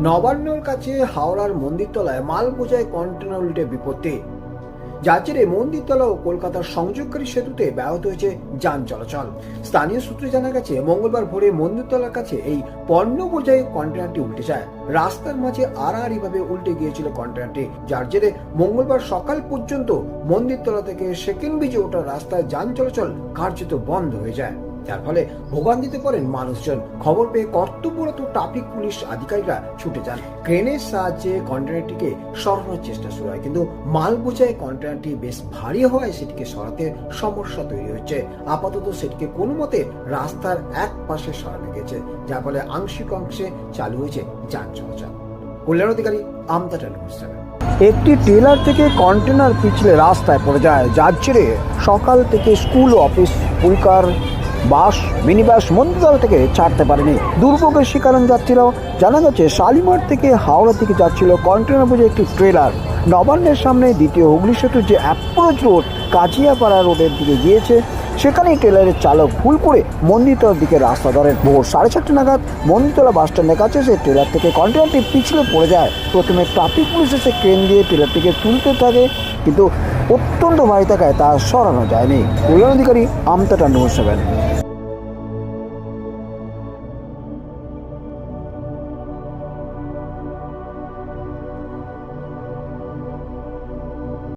নবান্নর কাছে হাওড়ার মন্দিরতলায় মাল বোঝায় কন্টেনার উল্টে বিপত্তি। যার জেরে মন্দিরতলা ও কলকাতার সংযোগকারী সেতুতে ব্যাহত হয়েছে যান চলাচল। স্থানীয় সূত্রে জানা গেছে, মঙ্গলবার ভোরে মন্দিরতলার কাছে এই পণ্য বোঝাই কন্টেনারটি উল্টে যায়। রাস্তার মাঝে আড়াআড়ি ভাবে উল্টে গিয়েছিল কন্টেনারটি। যার জেরে মঙ্গলবার সকাল পর্যন্ত মন্দিরতলা থেকে সেকেন্ড ব্রিজে ওঠা রাস্তায় যান চলাচল কার্যত বন্ধ হয়ে যায়। যার ফলে ভোগান্তিতে পড়েন মানুষজন। খবর পেয়ে কর্তব্যরত ট্রাফিক পুলিশ আধিকারিকরা ছুটে যান। ক্রেনের সাহায্যে কন্টেনারটিকে সরানোর চেষ্টা শুরু হয়, কিন্তু মাল বোঝায় কন্টেনারটি বেশ ভারী হওয়ায় সেটিকে সরাতে সমস্যা তৈরি হচ্ছে। আপাতত সেটিকে কোনো মতে রাস্তার এক পাশে সরানো গেছে যার ফলে আংশিক অংশে চালু হয়েছে যান চলাচল। কল্যাণ অধিকারী, আমতা টেলিভিশন একটি ট্রেলার থেকে কন্টেনার পিছলে রাস্তায় পড়ে যায়। যার জেরে সকাল থেকে স্কুল অফিস পরিকার বাস মিনি বাস মন্দিরতল থেকে ছাড়তে পারেনি। দুর্ভোগের শিকার হন যাত্রীরাও জানা গেছে, শালিমার থেকে হাওড়া থেকে যাচ্ছিল কন্টেনার বোঝে একটি ট্রেলার। নবান্নের সামনে দ্বিতীয় হুগলি সেতুর যে অ্যাপ্রোচ রোড, কাজিয়াপাড়া রোডের দিকে গিয়েছে, সেখানেই ট্রেলারের চালক ভুল করে মন্দিরতলার দিকে রাস্তা ধরেন। ভোর সাড়ে চারটে নাগাদ মন্দিরতলা বাস স্ট্যান্ডের কাছে সে ট্রেলার থেকে কন্টেনারটি পিছলে পড়ে যায়। প্রথমে ট্রাফিক পুলিশ এসে ক্রেন দিয়ে ট্রেলারটিকে তুলতে থাকে, কিন্তু অত্যন্ত ভারী থাকায় তা সরানো যায়নি। কল্যাণ অধিকারী আমতা টান্ডু সেভেন